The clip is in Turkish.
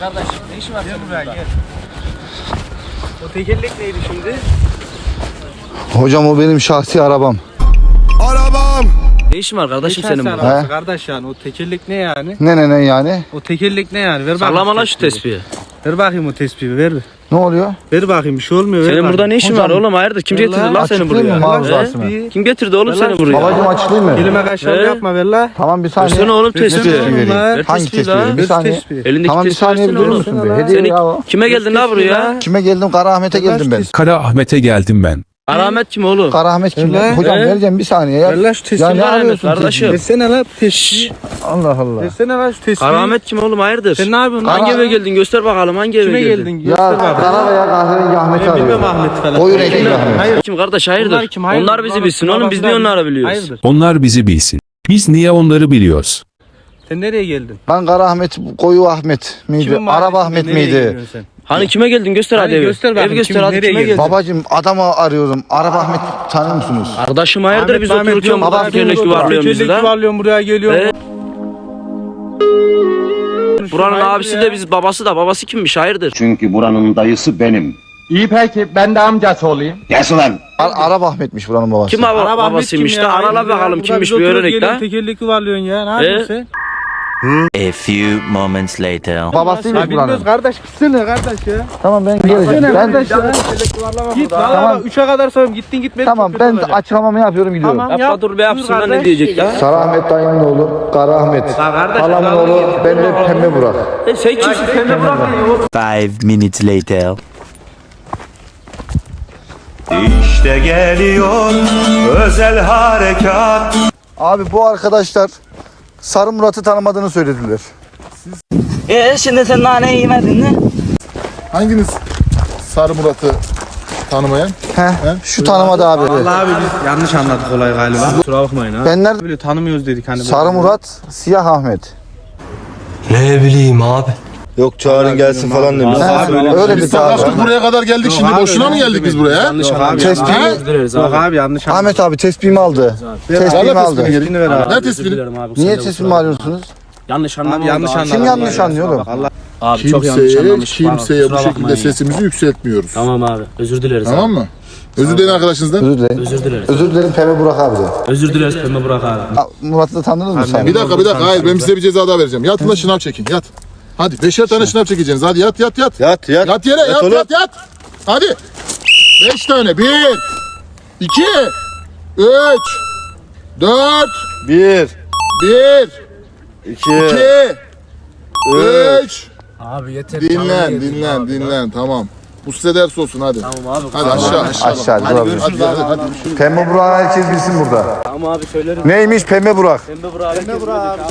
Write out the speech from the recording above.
Ne işin var Gel senin buraya burada? gel. O tekerlek neydi şimdi? Hocam o benim şahsi arabam. Ne işin var kardeşim senin burada? Kardeş yani o tekerlek ne yani? Ne ne ne yani? O tekerlek ne yani? Ver bakayım. Sallama lan şu tespihi. Ver bakayım o tespihi ver. Ne oluyor? Ver bakayım bir şey olmuyor. ver Senin burada ne işin Hocam, var oğlum hayırdır? Kim getirdi lan seni Açıklayayım buraya? mı He? Bir Kim getirdi oğlum seni buraya? Babacım açıklayayım mı? Kelime kaşlar He? yapma ver la. Tamam bir saniye. Versene oğlum Ne tespih. tespih vereyim? Ver Hangi tespih tespih lan. vereyim? Bir Ver saniye. tespihi. Elindeki Tamam bir saniye versene bilir oğlum. misin be? Hediye ya o. kime geldin la buraya? Kime geldim? Kara Ahmet'e geldim ben. Kara Ahmet'e geldim ben. Rahmet kim oğlum? Kara Ahmet kim? Öyle. Hocam He? vereceğim bir saniye ya. Ver la şu Ya tespihi. ne Kara Ahmet arıyorsun kardeşim? Versene la tespihi. Allah Allah. Versene la şu tespihi. Rahmet kim oğlum hayırdır? Sen ne yapıyorsun lan? Hangi eve geldin göster bakalım hangi eve Kime geldin? geldin? Ya Göster. Kara veya kahverengi Ahmet'i Ben bilmem. Ahmet falan. Koyu renkli Ahmet. Hayır. Kim kardeş hayırdır? Onlar kim? Hayırdır? Onlar bizi Onlar bilsin oğlum biz niye onları biliyoruz? Hayırdır? Onlar bizi bilsin. Biz niye onları biliyoruz? Sen nereye geldin? Ben Kara Ahmet, Koyu Ahmet miydi? Kimin mahallesinde Ahmet nereye miydi? sen? Hani kime geldin göster Hadi hadi evi. göster bakayım, Ev göster kim- hadi nereye kime geldin? geldin? Babacım adamı arıyorum. Araba Ahmet tanır mısınız? Kardeşim hayırdır biz otururken tekerlek diyorum, yuvarlıyorsun bizi de. yuvarlıyorum buraya geliyorum. He? Buranın Hayırdır abisi ya? de biz babası da babası kimmiş hayırdır? Çünkü buranın dayısı benim. İyi peki ben de amcası olayım. Gelsin lan. Ar Araba Ahmet'miş buranın babası. Kim baba, Araba Ahmet babasıymış kim da ya? arala ya? bakalım Burada kimmiş biz bir oturup öğrenek geliyorsun, de. Tekerlek yuvarlıyorsun ya. Ne yapıyorsun sen? A few moments later. Babasıymış Ya bilmiyoruz buranın. kardeş gitsene kardeş ya. Tamam ben geleceğim. Ben kardeş ya. Git valla Tamam. bak 3'e kadar sayıyorum gittin gitmedin. Tamam çok ben olacak. açıklamamı yapıyorum gidiyorum. Tamam. Yapma Yap, dur be yapsın buyur lan ne kardeş. diyecek ya? Kara Ahmet dayının oğlu Kara Ahmet. kardeş, Halamın adamı oğlu ben de Pembe Burak. E sen kimsin pembe bırak Five minutes later. İşte geliyor özel harekat. Abi bu arkadaşlar Sarı Murat'ı tanımadığını söylediler. Ee şimdi sen naneyi yemedin mi? Hanginiz Sarı Murat'ı tanımayan? He, şu tanımadı abi. Vallahi abi biz yanlış anladık olay galiba. Kusura bakmayın ha. Ben nerede? Böyle tanımıyoruz dedik hani. böyle. Sarı Murat, Siyah Ahmet. Ne bileyim abi. Yok çağırın gelsin falan demiş. Öyle Biz bir savaştık abi. buraya kadar geldik şimdi abi, boşuna mı geldik biz buraya? Yanlış abi. Tespihimi, Yok abi yanlış anladık. Ahmet abi tespihimi aldı. Tespihimi lan aldı. tespihini ver abi. Ne tespihini? Niye tespihimi alıyorsunuz? Yanlış Abi anlama yanlış abi. anladık. Kim yanlış anlıyor oğlum? Allah Abi çok yanlış Kimseye, anlamış. kimseye Kusura bu şekilde sesimizi yükseltmiyoruz. Tamam abi özür dileriz Tamam mı? Özür dileyin arkadaşınızdan. Özür dilerim. Özür dileriz. Özür dilerim Pembe Burak abi de. Özür dileriz pembe bırak abi. Ha, Murat'ı da tanıdınız mı sen? Bir dakika bir dakika hayır ben size bir ceza daha vereceğim. Yatın da şınav çekin yat. Hadi beşer tane şınav çekeceksiniz hadi yat yat yat. Yat yat. Yat yere yat oğlum. yat yat. Hadi. Beş tane. Bir. iki, Üç. Dört. Bir, Bir. iki, iki, Üç. Abi yeter. Dinlen dinlen dinlen tamam. Bu size ders olsun hadi. Tamam abi. Hadi aşağı aşağı. Aşağı, Hadi durabilir. hadi hadi. hadi. Pembe Burak'ı herkes bilsin burada. Tamam abi söylerim. Neymiş Pembe Burak? Pembe bırak. Pembe bırak abi.